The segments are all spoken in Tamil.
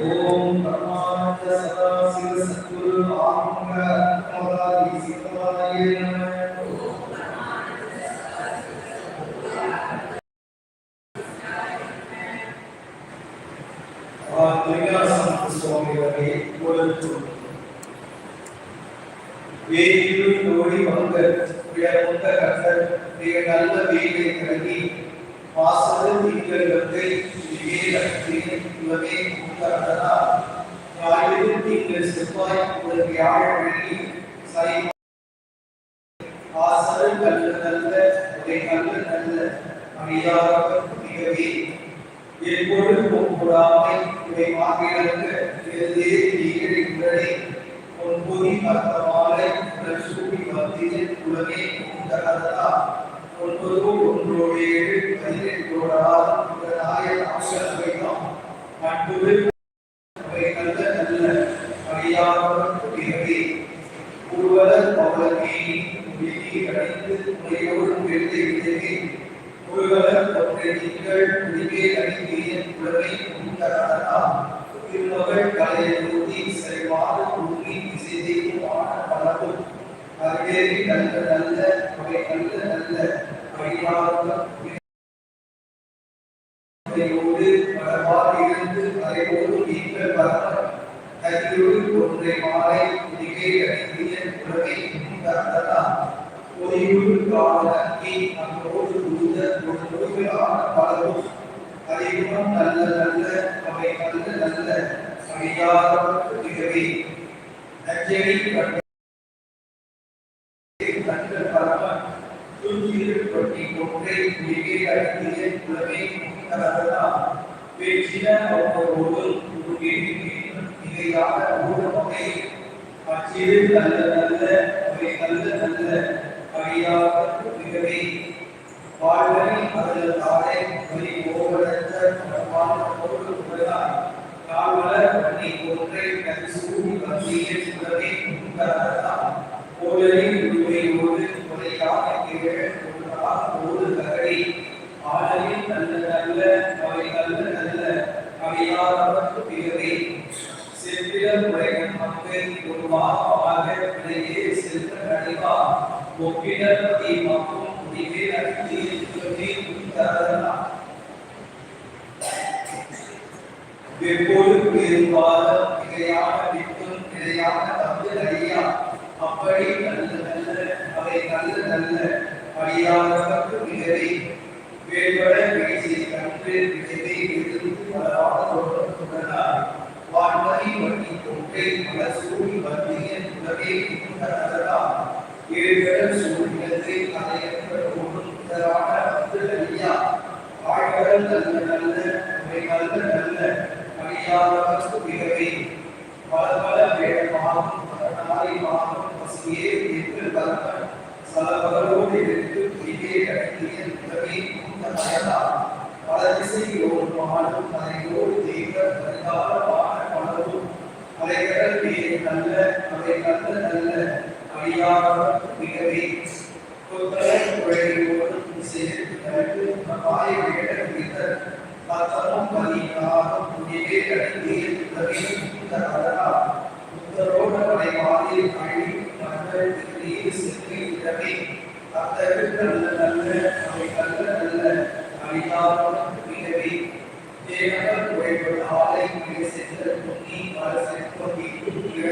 ஓம் பரமானந்த சதாசிவ சத்குரு ஆத்ம அத்மதாதி சிவாய நம துரியாசன உலகே உண்டகதா ஒன்பது ஒன்றோடு ஏழு ஆறு நாயர் ஆசல் வைத்தோம் நட்புது நல்ல நல்ல அவை நல்ல நல்ல அடியாரவர் மிகவே நஞ்சை கண்கள் பரம துஞ்சியில் கொட்டி கொன்றை முடிவே அடித்திய குலமே முன்னதா பேச்சின அவர்களோடு உருகே இதையாக ஊடகத்தை அச்சிறு நல்ல நல்ல அவை நல்ல நல்ல மிகவே வாழ்வனை அவர்கள் தாரை வரி மனமான பொருள் உள்ளதாய் காவலர் ஒன்றை கரிசூடி உரிமையோடு கொலையாக ஒரு நல்ல நல்ல அவை நல்ல நல்ல அவையாதவர்க்கு செப்பில முறைகள் ஒரு மாதமாக விலையே ஒப்பிடர் மக்கும் முடிவே அறிந்து தரலாம் வெப்போடு பெரும்பாலும் மிகையான விட்டும் நிலையான தமிழ் அடியா அப்படி நல்ல நல்ல அவை நல்ல நல்ல அடியாதவர்க்கு மிகவே. வேறுபட பேசி கண்டு விளைவை எதிர்த்து பலவாக தொடர்புடனார் வான்மதி வட்டி கொண்டே பல சூழி வந்திய உலகே உண்டனதா ஏழ்கடல் சூழ்நிலத்தை அதையற்ற ஓடும் இதரான அப்துல் அலியா ஆழ்கடல் நல்ல நல்ல அவை நல்ல நல்ல அடியாதவர்க்கு மிகவே பல பல வேடமாகும் பலனாரிமாகும் பசியே என்று பலவன் சலபகளோடு எடுத்து பொய்யே கட்டிய உலகே உண்டனதா பல திசையோடு மாடும் அதையோடு தெய்வ பரிகாரமான பலரும் அலைகடல் வேறு நல்ல அவை நல்ல நல்ல அடியாரவர் மிகவே கொத்தலை குழையோடு சேர்த்து கண்டு அபாய வேட வித்தர் பத்தமும் பதினாறும் முடிவே கடிதே உலகே உண்டனதா உத்தரோட வளைவாதில் அழி மகள் நீர் சென்று இடமே அத்தகு நல்ல நல்ல அவை நல்ல நல்ல அடியாரும் மிகவே தேவர்கள் உழைப்பது ஆலை மிக சென்ற பொன்னி பல செற்பொன்னி இழ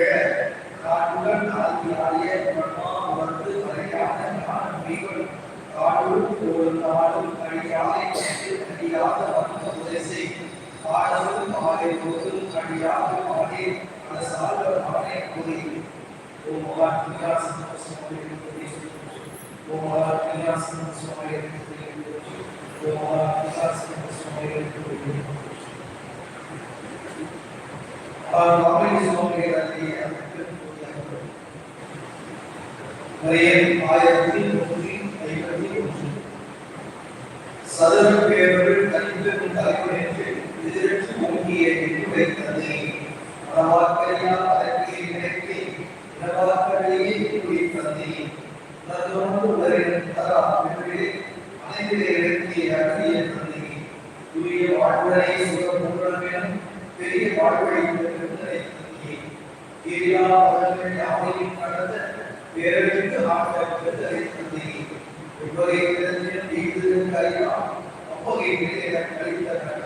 காட்டுடன் ஆதியாய பிரம்மா வந்து அறையான நான் மிகள் காடுள் ஒரு நாடும் அடியாலை கண்டு அடியாத வந்த உதசை பாடலும் மாலை போதும் அடியாத மாலை பல சால்வ மாலை கூறி ஓ மகா விகாசம் சுமலை ஓ மகா விகாசம் சுமலை ஓ மகா விகாசம் சுமலை அவர் மகளை சுமலை மரியம் ஆயிரத்தி நூற்றி ஐம்பத்தி ஒன்று சதுர பேரொரு கலிந்து தலைமுறைக்கு लिए विवेक करने नवाज़ करिया अरके मेरे नवाज़ करिए विवेक करने नज़रों लरे तरा मेरे अनेक रेखी अरके करने तुझे वाटवड़े सुख भूगण में, तेरी वाटवड़े करने केरिया अरके आवे करते तेरे विद हाथ करते करने विपरीत करने दीर्घ करिया अपगे मेरे करिता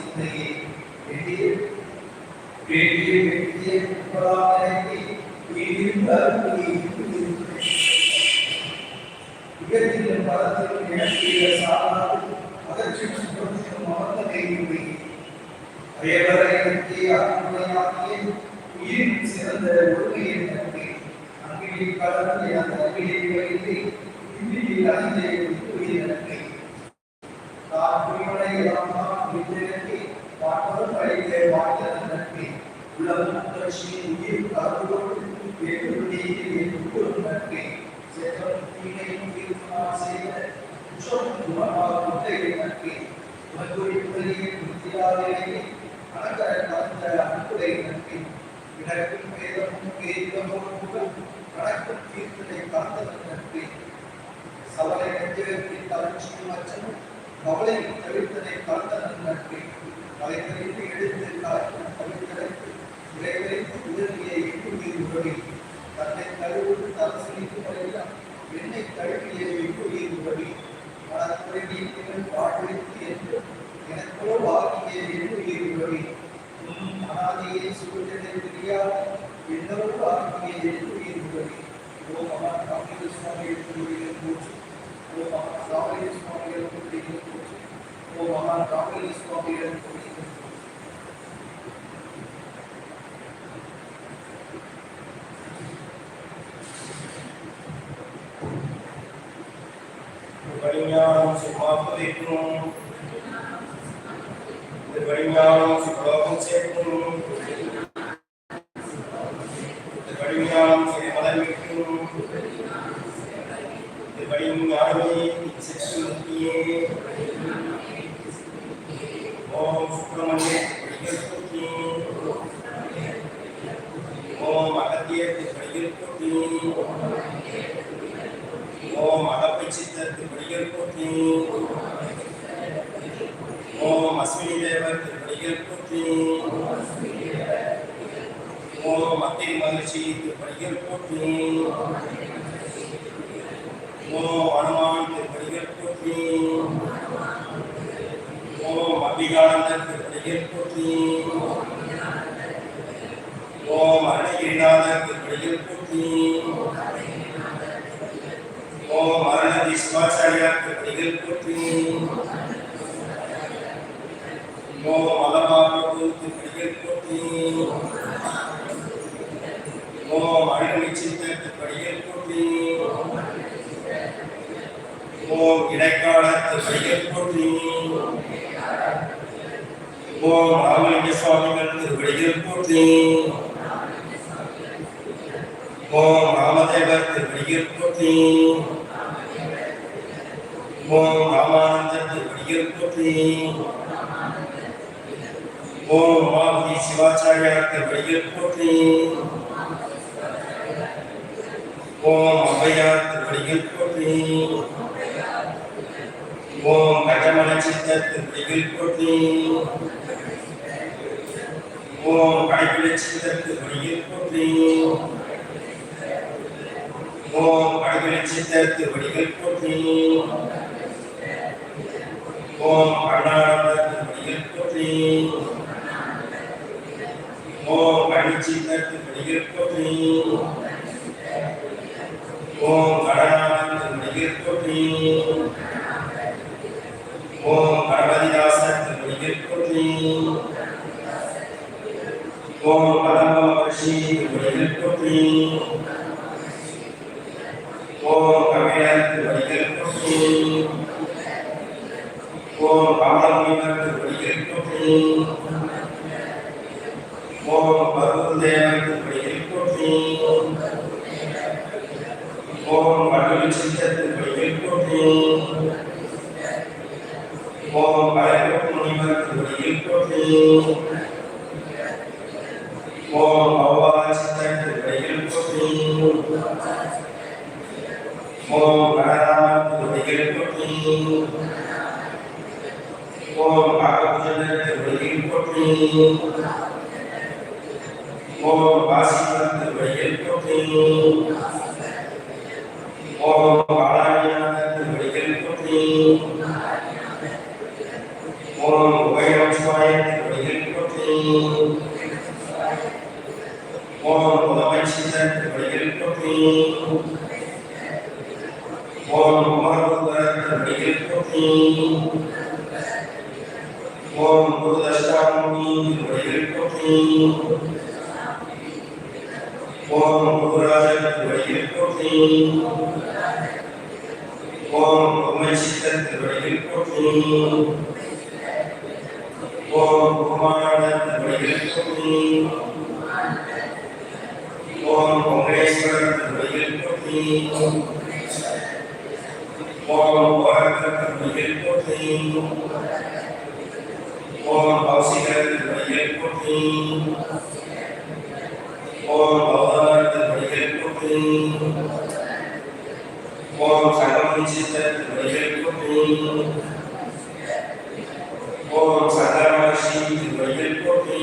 தந்தை மற்ற அச்சிய பரிவுள்ள மனிதரை சற்று மத்திய தாக்கிய துணை மற்றவர்களின் பலரான விளைவு இலக்கிய இடத்தில் கிடைத்த வைத்துணை உலகில் வழியில் குடிமீது வீசி உலகில் இடத்தை முடித்து வைத்துணை எங்கு தீமையில் கிடைப்பதாகவே தந்து பகல்வை காப்பு செய்துணை வேண்டிய வேண்டிய வெற்றிய பராமரிப்பை உயிரில் அருள் உயர்த்திய பலத்தில் இழக்கிய சாராது அகற்றி சுத்தத்திலும் அமர்ந்த கைவினை அயவரை இழக்கிய அருமையாகிய உயிரின் சிறந்த ஒருமையை நம்பி அங்கிலி கலந்து அந்த அங்கிலி வைத்து இந்தியில் அணிந்த உயிர் நம்பி தான் குடிமனை எல்லாம் சவலை நெஞ்சிற்கு தளர்ச்சியும் அச்சமும் கவலை தவிர்த்தனை கலந்தவன் நம்பி வலைகளில் எடுத்து கலக்கும் ಬಡಿಬೇಕು ತನ್ನ ಕರುಳು ತಲಸಿಲಿಕ್ಕೆ ಬರಲಿಲ್ಲ ಎಣ್ಣೆ ಕರುಳು ಇಳಿಯಬೇಕು ಏನು ಬಡಿ ಆದರೆ ನೀನು ಬಾಡಲಿಕ್ಕೆ ಎಂದು ನೆನಪೋ ಬಾಕಿಗೆ ಎಂದು ಏನು ಬಡಿ ಅನಾದಿಯೇ ಸುಖದಲ್ಲಿ ತಿಳಿಯ ಎಲ್ಲವೂ ಬಾಕಿಗೆ ಎಂದು ಏನು ಬಡಿ ಓ ಮಮ ಕಾಮಿಕ ಸ್ವಾಮಿ ಎಂದು ಓ ಮಮ ಕಾಮಿಕ ಸ್ವಾಮಿ ಎಂದು ಓ ಮಮ ಕಾಮಿಕ ಸ್ವಾಮಿ ಎಂದು சித்தத்து படிகள் போற்றி ஓம் அஸ்வினி தேவர் திருப்படிகள் போற்றி ஓம் அத்திரி மகிழ்ச்சி திருப்படிகள் போற்றி ஓம் அனுமான் திருப்படிகள் போற்றி ஓம் அம்பிகானந்தர் திருப்படிகள் போற்றி ஓம் அருணகிரிநாதர் திருப்படிகள் போற்றி. ஓம் அருணதி சிவாச்சாரியா திருப்பதிகள் போற்றி ஓம் மலபாபு திருப்பதிகள் போற்றி ஓம் அருணி சித்த திருப்பதிகள் போற்றி ஓம் இடைக்கால திருப்பதிகள் போற்றி ஓம் ராமலிங்க சுவாமிகள் திருப்பதிகள் போற்றி ஓம் ராமதேவர் திருப்பதிகள் போற்றி ஓம் ராமானந்தர் திருப்பதிகள் போற்றி. ஓம் மாருதி சிவாச்சாரியா திருப்பதிகள் போற்றி. ஓம் அவ்வையார் திருப்பதிகள் போற்றி. ஓம் கஜமல சித்தர் திருப்பதிகள் போற்றி. ஓம் கடைப்பிடி சித்தர் திருப்பதிகள் போற்றி. ஓம் கடைப்பிடி சித்தர் திருப்பதிகள் போற்றி. ஓம் கருணானந்தர் போற்றி ஓம் கணிச்சித்தர் திருப்பதிகள் போற்றி ஓம் கடனானந்தர் திருப்பதிகள் போற்றி ஓம் கணபதிதாசர் திருப்பதிகள் போற்றி ஓம் கதம்ப மகர்ஷி திருப்பதிகள் போற்றி básica del proyecto ஓம் பௌசிகன் வழியற்பட்டு ஓம் பௌதாரத்தின் வழியற்பட்டு ஓம் சகமஞ்சித்தன் வழியற்பட்டு ஓம் சகராசி வழியற்பட்டு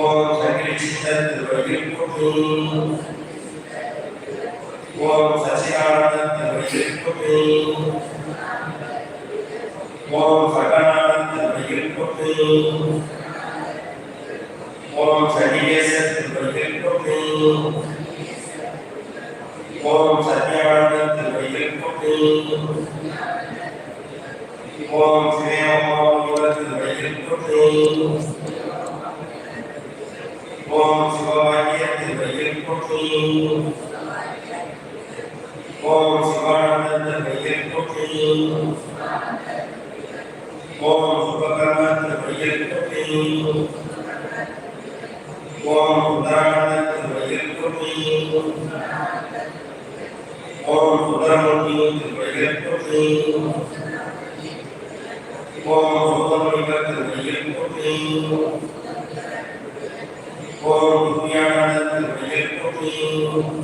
ஓம் சகரிச்சித்தன் வழியற்பட்டு ஓம் சன்னிவேசன் திருவடிகள் கொண்டு ஓம் சத்யவாதன் திருவடிகள் கொண்டு ஓம் சிவமோகமோகமோகமோக திருவடிகள் கொண்டு ஓம் சிவவாக்கிய சிவானந்த திருவடிகள் கொண்டு ஓம் சுபகர்ம இருக்கட்டும் ஓம் உதாரணத்தில் இருக்கட்டும் ஓம் சுதரமணியத்தில் இருக்கட்டும் ஓம் சுதரமணியத்தில் இருக்கட்டும் ஓம் விஞ்ஞானத்தில் இருக்கட்டும்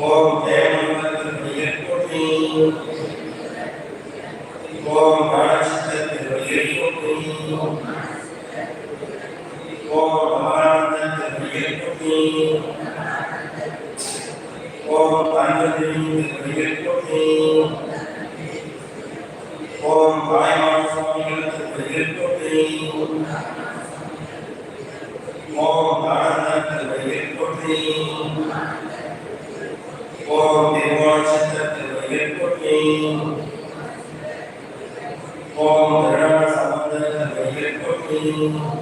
ஓம் ஜெயமந்திரத்தின் போற்றி. ஓம் பாலசித்தத்தின் போற்றி. ஓம் அமரானந்தத்தின் போற்றி. ஓம் தங்கத்தின் போற்றி. ஓம் பாய்மான சுவாமிகளுக்கு போற்றி. ஓம் ஆனந்தத்தின் போற்றி. வாசித்தத்தில் இருக்கொட்டேன் ஓம் சம்பந்தத்தில் இருக்கொட்டேன்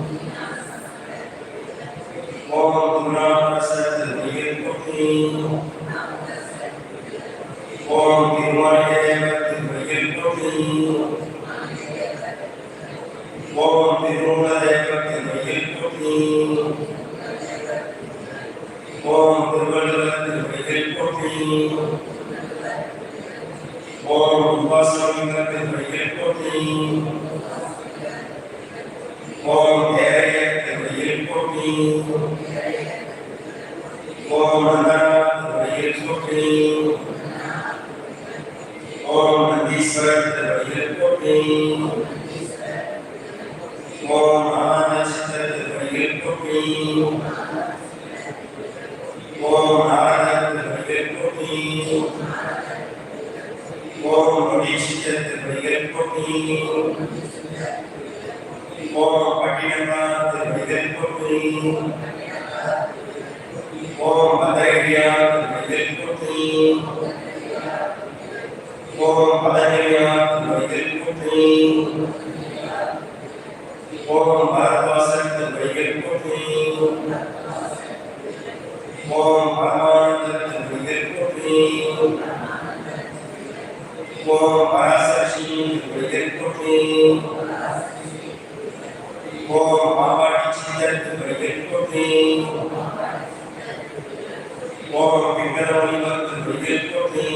ஓம் பட்டினமா திருவிதன் பொன்னி ஓம் ஆனந்தசித்தர் திருவடிகள் போற்றி ஓம் நாராயணர் திருவடிகள் போற்றி ஓம் மணீஷித்தர் திருவடிகள் போற்றி ஓம் பட்டினநாத் திருவடிகள் போற்றி ஓம் பதகிரியா திருவடிகள் போற்றி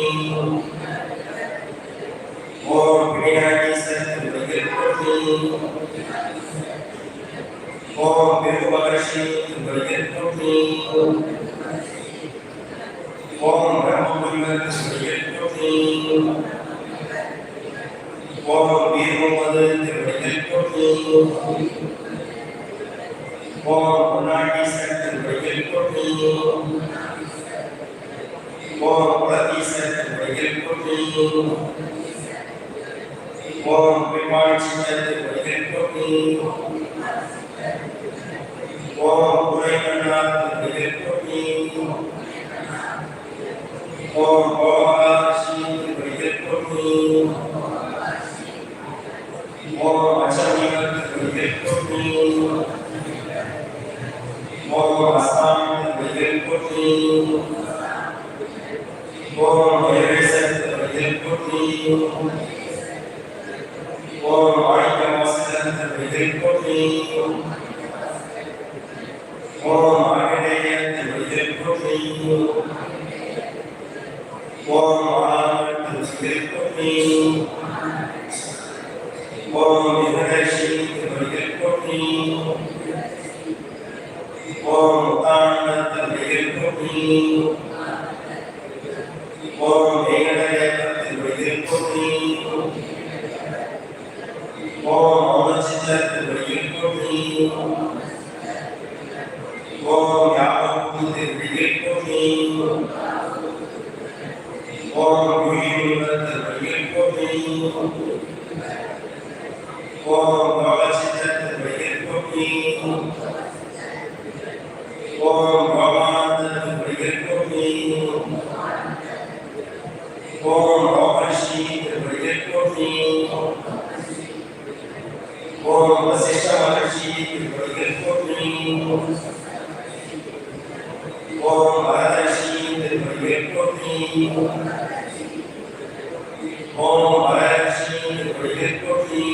ஓம் பதகிரியா திருவடிகள் போற்றி ஓம் பரத்வாசன் திருவடிகள் போற்றி ஓம் பரமானந்தர் திருவடிகள் போற்றி ஓம் பராசக்தி திருவடிகள் போற்றி ஓம் மாவாட்டி சித்தர் திருவடிகள் போற்றி ஓம் பிங்கரவணிவர் திருவடிகள் போற்றி ஓம் விநாயகீசர் திருவடிகள் போற்றி ஓம் பெருமகர்ஷி திருவடிகள் போற்றி ஓம் பிரம்மபுரிவர் திருவடிகள் போற்றி ஓம் வீரமுகமது திருவடிகள் போற்றி ஓம் பொன்னாட்டீசர் திருவடிகள் போற்றி ஓம் குலதீசர் திருவடிகள் போற்றி ஓம் பெருமாட்சியர் திருவடிகள் போற்றி ஓம் குறைமன்னார் திருவடிகள் போற்றி ஓம் கோமகாட்சி திருவடிகள் போற்றி ஓம் அச்சமியர் திருவடிகள் போற்றி ஓம் அஸ்தாமி திருவடிகள் போற்றி ஓம் வைரேசர் திருவடிகள் போற்றி ஓம் மாணிக்கவாசகர் திருவடிகள் போற்றி ஓம் ஆகனேயர் திருவடிகள் போற்றி ஓம் ஆனவர் திருவடிகள் போற்றி ஓம் விகடேஷி திருவடிகள் போற்றி ஓம் முத்தானந்த திருவடிகள் போற்றி ஓம் ஏகதேவர் திருவடிகள் போற்றி ஓம் மௌனசித்தர் திருவடிகள் போற்றி ஓம் யாவப்பு திருவடிகள் போற்றி ஓம் குருவர் திருவடிகள் போற்றி ஓம் கவலசித்தர் திருவடிகள் போற்றி ஓம் பவானந்த திருவடிகள் போற்றி ஓம் ரோகர்ஷி திருவடிகள் போற்றி ஓம் வசிஷ்ட மகர்ஷி திருவடிகள் போற்றி ஓம் வரதர்ஷி திருவடிகள் போற்றி ஓம் வரதர்ஷி திருவடிகள் போற்றி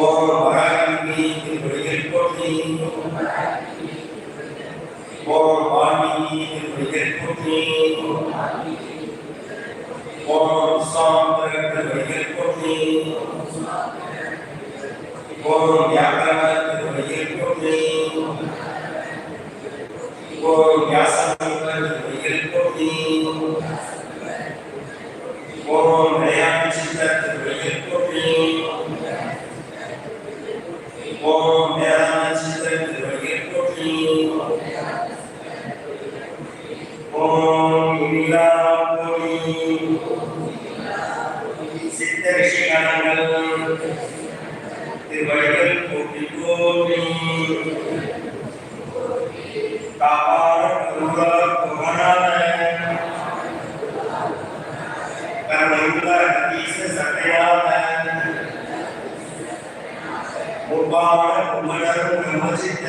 ஓம் வராகி திருவடிகள் போற்றி ஓம் வால்மீகி திருவடிகள் போற்றி ஓம் சாம்பர திருவடிகள் ஓம் வியாக்கரண திருவடிகள் போற்றி ஓம் வியாசமுக திருவடிகள் போற்றி ஓம் தயாசித்த திருவடிகள் போற்றி ஓம் வேதாசித்த திருவடிகள் போற்றி ஓம் இலா போற்றி சித்த ரிஷிகணங்கள் திருவடிகள் போற்றி போற்றி காப்பாட குருவ புகழாத கருணையுள்ள அதீச சட்டையாத முப்பாட குமரர் விமர்சித்த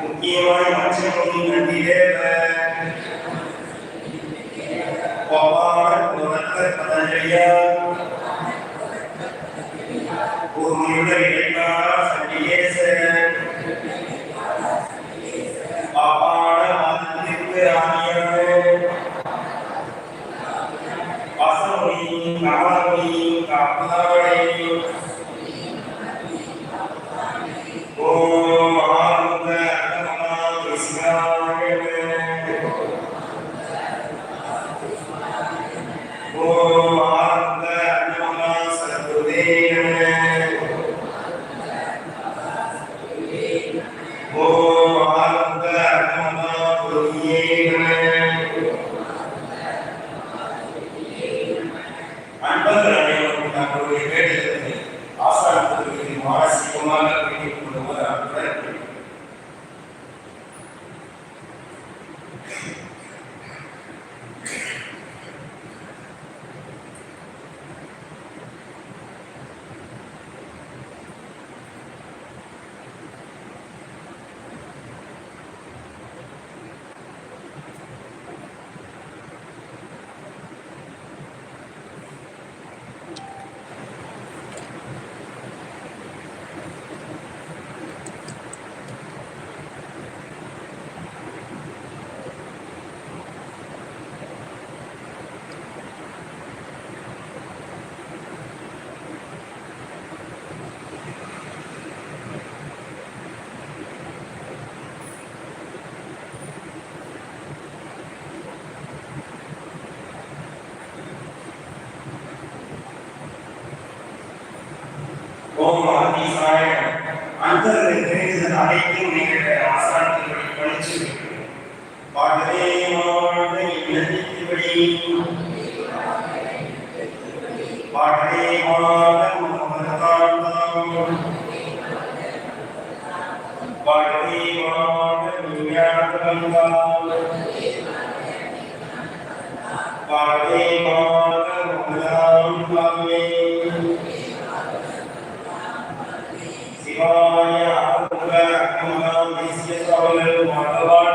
முக்கியமான மச்சமுனி நந்திதேவ பவாட பதஞ்சலியா ஓம் ஆதிசாய அந்தர் தெரிந்தது அனைத்தும் நீங்கள் ஆசாரத்தின்படி படிச்சு பாடலே வாழ்ந்த இல்லத்தின்படி பாடலே வாழ்ந்த உலகத்தாழ்ந்தாம் பாடலே வாழ்ந்த விஞ்ஞானத்தாழ்ந்தாம் பாடலே Yes, our Lord, our Lord.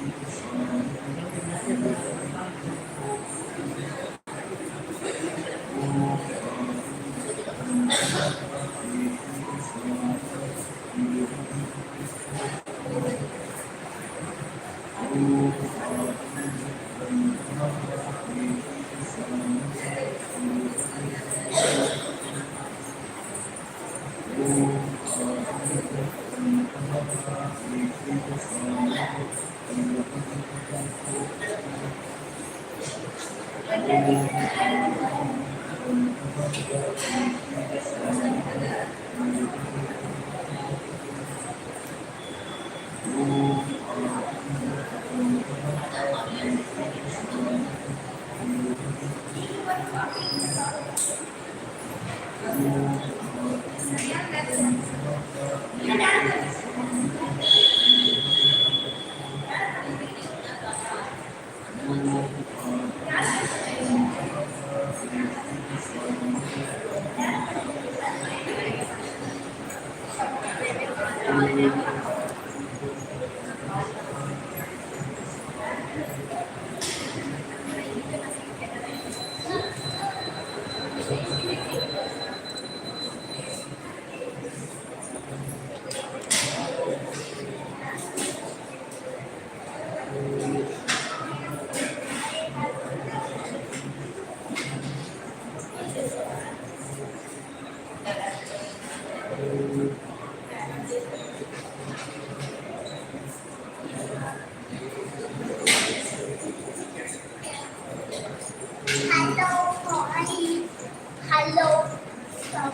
Thank you. Hello,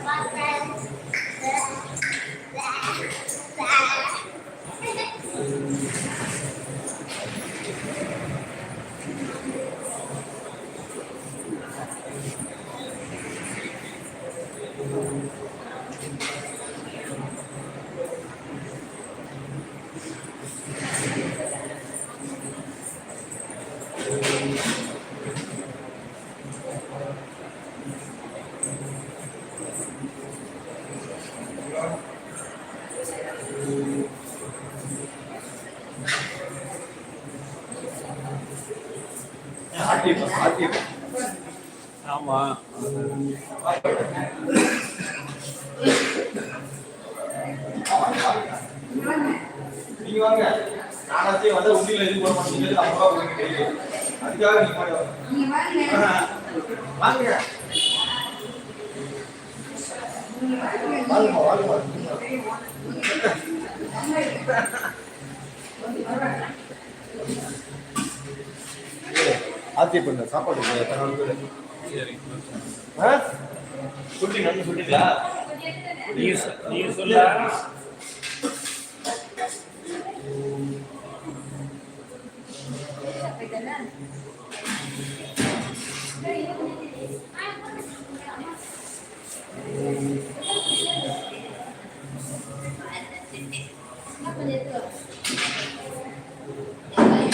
Bye. நீங்க வாங்க. நானாச்சும் வந்து உண்டியில எதுவும் போட மாட்டீங்க ஐம்பது ரூபா கொடுங்க கையில அதுக்காக நீங்க வாங்க வாங்க. வாங்கம்மா வாங்கம்மா ஆத்தி பண்ண சாப்பாடு சுட்டி நம்ம சுட்டிங்களா நீ சொ- நீ